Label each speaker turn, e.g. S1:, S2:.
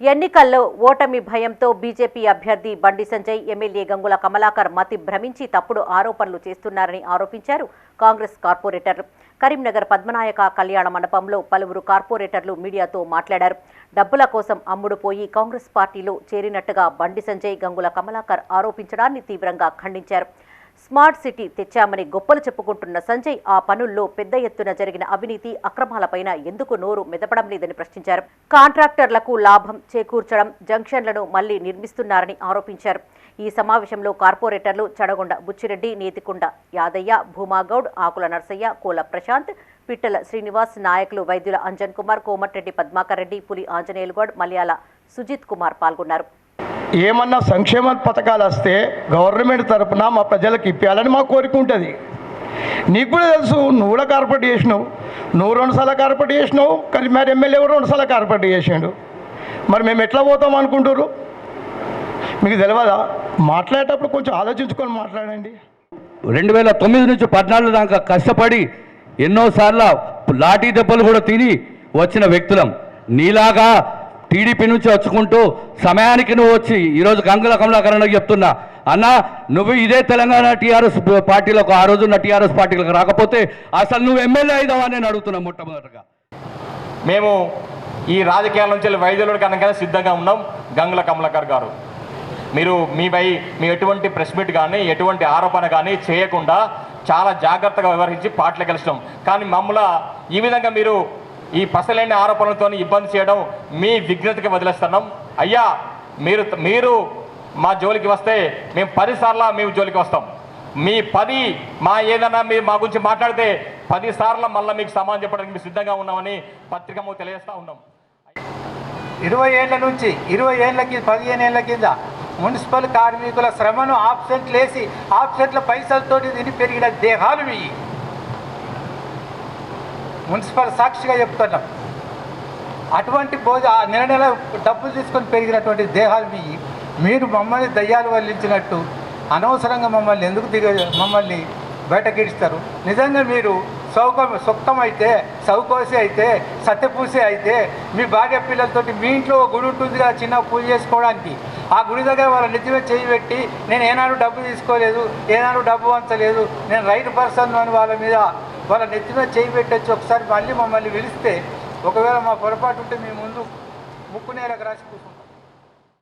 S1: ఎన్నికల్లో ఓటమి భయంతో బీజేపీ అభ్యర్థి బండి సంజయ్ ఎమ్మెల్యే గంగుల కమలాకర్ మతి భ్రమించి తప్పుడు ఆరోపణలు చేస్తున్నారని ఆరోపించారు కాంగ్రెస్ కార్పొరేటర్లు కరీంనగర్ పద్మనాయక కళ్యాణ మండపంలో పలువురు కార్పొరేటర్లు మీడియాతో మాట్లాడారు. డబ్బుల కోసం అమ్ముడుపోయి కాంగ్రెస్ పార్టీలో చేరినట్టుగా బండి సంజయ్ గంగుల కమలాకర్ ఆరోపించడాన్ని తీవ్రంగా ఖండించారు. స్మార్ట్ సిటీ తెచ్చామని గొప్పలు చెప్పుకుంటున్న సంజయ్ ఆ పనుల్లో పెద్ద ఎత్తున జరిగిన అవినీతి అక్రమాలపైన ఎందుకు నోరు మెదపడం లేదని ప్రశ్నించారు. కాంట్రాక్టర్లకు లాభం చేకూర్చడం జంక్షన్లను మళ్ళీ నిర్మిస్తున్నారని ఆరోపించారు. ఈ సమావేశంలో కార్పొరేటర్లు చడగొండ బుచ్చిరెడ్డి నేతికొండ యాదయ్య భూమాగౌడ్ ఆకుల నర్సయ్య కోల ప్రశాంత్ పిట్టల శ్రీనివాస్ నాయకులు వైద్యుల అంజన్ కుమార్ కోమటిరెడ్డి పద్మాకర్ రెడ్డి పులి ఆంజనేయులుగౌడ్ మలయాళ సుజిత్ కుమార్ పాల్గొన్నారు.
S2: ఏమన్నా సంక్షేమ పథకాలు వస్తే గవర్నమెంట్ తరఫున మా ప్రజలకు ఇప్పించాలని మా కోరిక ఉంటుంది. నీకు కూడా తెలుసు నువ్వు కూడా కార్పొరేట్ చేసినావు. నువ్వు రెండు సార్లు కార్పొరేట్ చేసినావు కానీ మరి ఎమ్మెల్యే కూడా రెండు సార్లు కార్పొరేట్ చేసిండు. మరి మేము ఎట్లా పోతాం అనుకుంటారు మీకు తెలియదా మాట్లాడేటప్పుడు కొంచెం ఆలోచించుకొని మాట్లాడండి.
S3: రెండు వేల తొమ్మిది నుంచి పద్నాలుగు దాకా కష్టపడి ఎన్నోసార్లు లాఠీ దెబ్బలు కూడా తిని వచ్చిన వ్యక్తులం. నీలాగా టీడీపీ నుంచి వచ్చుకుంటూ సమయానికి నువ్వు వచ్చి ఈరోజు గంగుల కమలాకరణకు చెప్తున్నా. అన్న నువ్వు ఇదే తెలంగాణ టీఆర్ఎస్ పార్టీలకు ఆ రోజున్న టీఆర్ఎస్ పార్టీలకు రాకపోతే అసలు నువ్వు ఎమ్మెల్యే అయిదావా నేను అడుగుతున్నా మొట్టమొదటిగా.
S4: మేము ఈ రాజకీయాల నుంచి వెళ్ళి వైద్యుల సిద్ధంగా ఉన్నాం గంగుల కమలాకర్ గారు. మీరు మీపై మీ ఎటువంటి ప్రెస్ మీట్ కానీ ఎటువంటి ఆరోపణ కానీ చేయకుండా చాలా జాగ్రత్తగా వ్యవహరించి పాటలు గెలిచినాం. కానీ మమ్మల్ని ఈ విధంగా మీరు ఈ పసలేని ఆరోపణలతో ఇబ్బంది చేయడం మీ విఘ్నతకి వదిలేస్తున్నాం. అయ్యా మీరు మీరు మా జోలికి వస్తే మేము పదిసార్లు మేము జోలికి వస్తాం. మీ పది మా ఏదైనా మీరు మా గురించి మాట్లాడితే పది సార్లు మళ్ళీ మీకు సమాధానం చెప్పడానికి మేము సిద్ధంగా ఉన్నామని పత్రికము తెలియజేస్తా ఉన్నాం.
S5: ఇరవై ఏళ్ళ నుంచి ఇరవై ఏళ్ళ కింద పదిహేను ఏళ్ళ కింద మున్సిపల్ కార్మికుల శ్రమను ఆబ్సెంట్లు వేసి ఆబ్సెంట్ల పైసలతోటి తిని పెరిగిన దేహాలు మీ మున్సిపల్ సాక్షిగా చెప్తున్నాం. అటువంటి భోజ ఆ నెల నెల డబ్బులు తీసుకొని పెరిగినటువంటి దేహాలు మీ మీరు మమ్మల్ని దయ్యాలు వల్లించినట్టు అనవసరంగా మమ్మల్ని ఎందుకు దిగ మమ్మల్ని బయటకిడుస్తారు? నిజంగా మీరు సౌక సుక్తమైతే సౌకోసి అయితే సత్యపూసి అయితే మీ భార్య పిల్లలతోటి మీ ఇంట్లో ఒక గుడి ఉంటుంది కదా చిన్న పూజ చేసుకోవడానికి. ఆ గుడి దగ్గర వాళ్ళ నిజమే చేయి పెట్టి నేను ఏనాడు డబ్బు తీసుకోలేదు ఏనాడు డబ్బు వంచలేదు నేను రైట్ పర్సన్ అని వాళ్ళ మీద వాళ్ళ నెత్తి మీద చేయి పెట్టచ్చు ఒకసారి మళ్ళీ మమ్మల్ని పిలిస్తే ఒకవేళ మా పొరపాటు ఉంటే మీ ముందు ముక్కు నేలకు రాసి కూర్చుంటాం.